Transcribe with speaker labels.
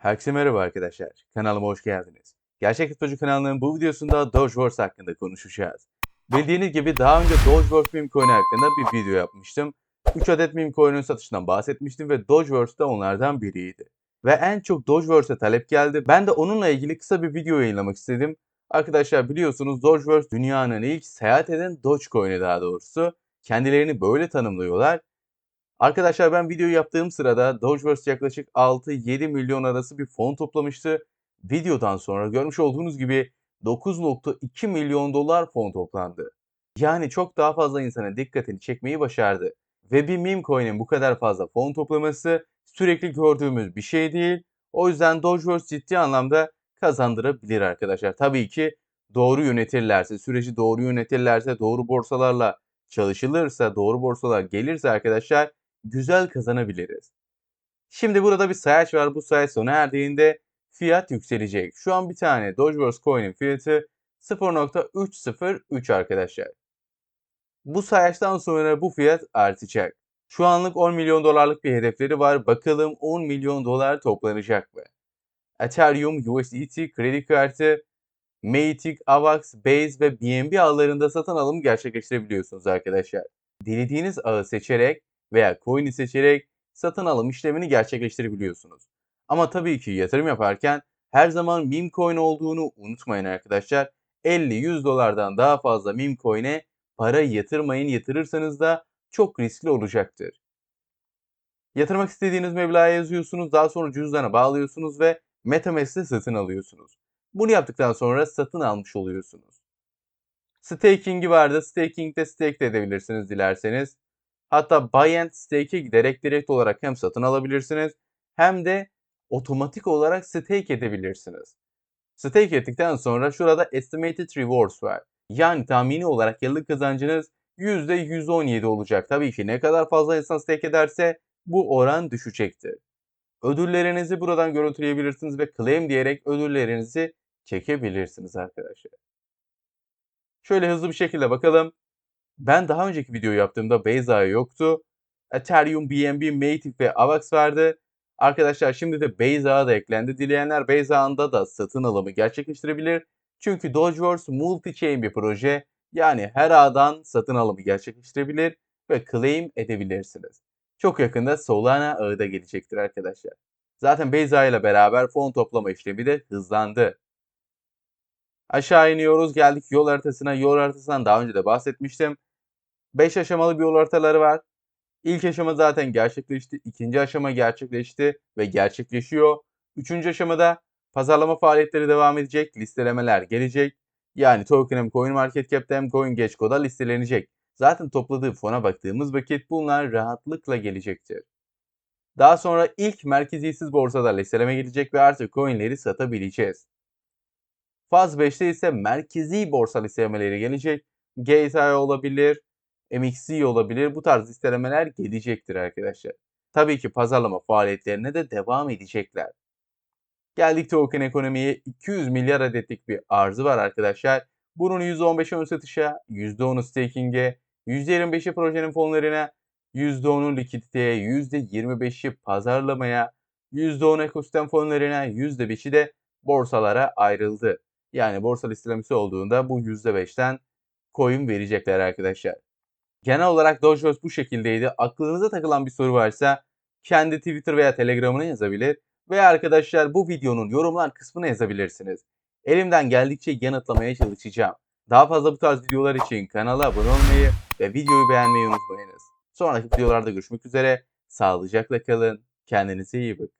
Speaker 1: Herkese merhaba arkadaşlar. Kanalıma hoş geldiniz. Gerçek Futbolcu kanalının bu videosunda Dogeverse hakkında konuşacağız. Bildiğiniz gibi daha önce Dogeverse meme coin hakkında bir video yapmıştım. 3 adet meme coin'in satışından bahsetmiştim ve Dogeverse de onlardan biriydi. Ve en çok Dogeverse'e talep geldi. Ben de onunla ilgili kısa bir video yayınlamak istedim. Arkadaşlar biliyorsunuz Dogeverse dünyanın ilk seyahat eden Dogecoin'i daha doğrusu. Kendilerini böyle tanımlıyorlar. Arkadaşlar ben videoyu yaptığım sırada Dogeverse yaklaşık 6-7 milyon arası bir fon toplamıştı. Videodan sonra görmüş olduğunuz gibi 9.2 milyon dolar fon toplandı. Yani çok daha fazla insanın dikkatini çekmeyi başardı. Ve bir meme coin'in bu kadar fazla fon toplaması sürekli gördüğümüz bir şey değil. O yüzden Dogeverse ciddi anlamda kazandırabilir arkadaşlar. Tabii ki doğru yönetirlerse, süreci doğru yönetirlerse, doğru borsalarla çalışılırsa, doğru borsalar gelirse arkadaşlar güzel kazanabiliriz. Şimdi burada bir sayaç var. Bu sayaç sona erdiğinde fiyat yükselecek. Şu an bir tane Dogeverse coin'in fiyatı 0.303 arkadaşlar. Bu sayaçtan sonra bu fiyat artacak. Şu anlık 10 milyon dolarlık bir hedefleri var. Bakalım 10 milyon dolar toplanacak mı? Ethereum, USDT, kredi kartı, Matic, AVAX, Base ve BNB ağlarında satın alım gerçekleştirebiliyorsunuz arkadaşlar. Dilediğiniz ağı seçerek veya coin'i seçerek satın alım işlemini gerçekleştirebiliyorsunuz. Ama tabii ki yatırım yaparken her zaman meme coin olduğunu unutmayın arkadaşlar. 50-100 dolardan daha fazla meme coin'e para yatırmayın. Yatırırsanız da çok riskli olacaktır. Yatırmak istediğiniz meblağı yazıyorsunuz. Daha sonra cüzdana bağlıyorsunuz ve Metamask'te satın alıyorsunuz. Bunu yaptıktan sonra satın almış oluyorsunuz. Staking'i vardı. Staking'de stake de edebilirsiniz dilerseniz. Hatta buy and stake'e giderek direkt olarak hem satın alabilirsiniz hem de otomatik olarak stake edebilirsiniz. Stake ettikten sonra şurada estimated rewards var. Yani tahmini olarak yıllık kazancınız %117 olacak. Tabii ki ne kadar fazla insan stake ederse bu oran düşecektir. Ödüllerinizi buradan görüntüleyebilirsiniz ve claim diyerek ödüllerinizi çekebilirsiniz arkadaşlar. Şöyle hızlı bir şekilde bakalım. Ben daha önceki video yaptığımda Beyza yoktu. Ethereum, BNB, Matic ve AVAX vardı. Arkadaşlar şimdi de Beyza da eklendi. Dileyenler Beyza'ında da satın alımı gerçekleştirebilir. Çünkü Dogeverse multi-chain bir proje. Yani her ağdan satın alımı gerçekleştirebilir ve claim edebilirsiniz. Çok yakında Solana ağı da gelecektir arkadaşlar. Zaten Beyza ile beraber fon toplama işlemi de hızlandı. Aşağı iniyoruz. Geldik yol haritasına. Yol haritasından daha önce de bahsetmiştim. 5 aşamalı bir yol haritaları var. İlk aşama zaten gerçekleşti. ikinci aşama gerçekleşti ve gerçekleşiyor. Üçüncü aşamada pazarlama faaliyetleri devam edecek. Listelemeler gelecek. Yani token hem CoinMarketCap'te hem CoinGecko'da listelenecek. Zaten topladığı fona baktığımız vakit bunlar rahatlıkla gelecektir. Daha sonra ilk merkeziyetsiz borsada listeleme gelecek ve artık coinleri satabileceğiz. Faz 5'te ise merkezi borsa listelemeleri gelecek. GTI olabilir, MXC olabilir. Bu tarz listelemeler gelecektir arkadaşlar. Tabii ki pazarlama faaliyetlerine de devam edecekler. Geldik token ekonomiye 200 milyar adetlik bir arzı var arkadaşlar. Bunun %15'i ön satışa, %10'u staking'e, %25'i projenin fonlarına, %10'u likiditeye, %25'i pazarlamaya, %10 ekosistem fonlarına, %5'i de borsalara ayrıldı. Yani borsa listelemesi olduğunda bu %5'ten coin verecekler arkadaşlar. Genel olarak Dogeverse bu şekildeydi. Aklınıza takılan bir soru varsa kendi Twitter veya Telegram'ına yazabilir. Veya arkadaşlar bu videonun yorumlar kısmına yazabilirsiniz. Elimden geldikçe yanıtlamaya çalışacağım. Daha fazla bu tarz videolar için kanala abone olmayı ve videoyu beğenmeyi unutmayınız. Sonraki videolarda görüşmek üzere. Sağlıcakla kalın. Kendinize iyi bakın.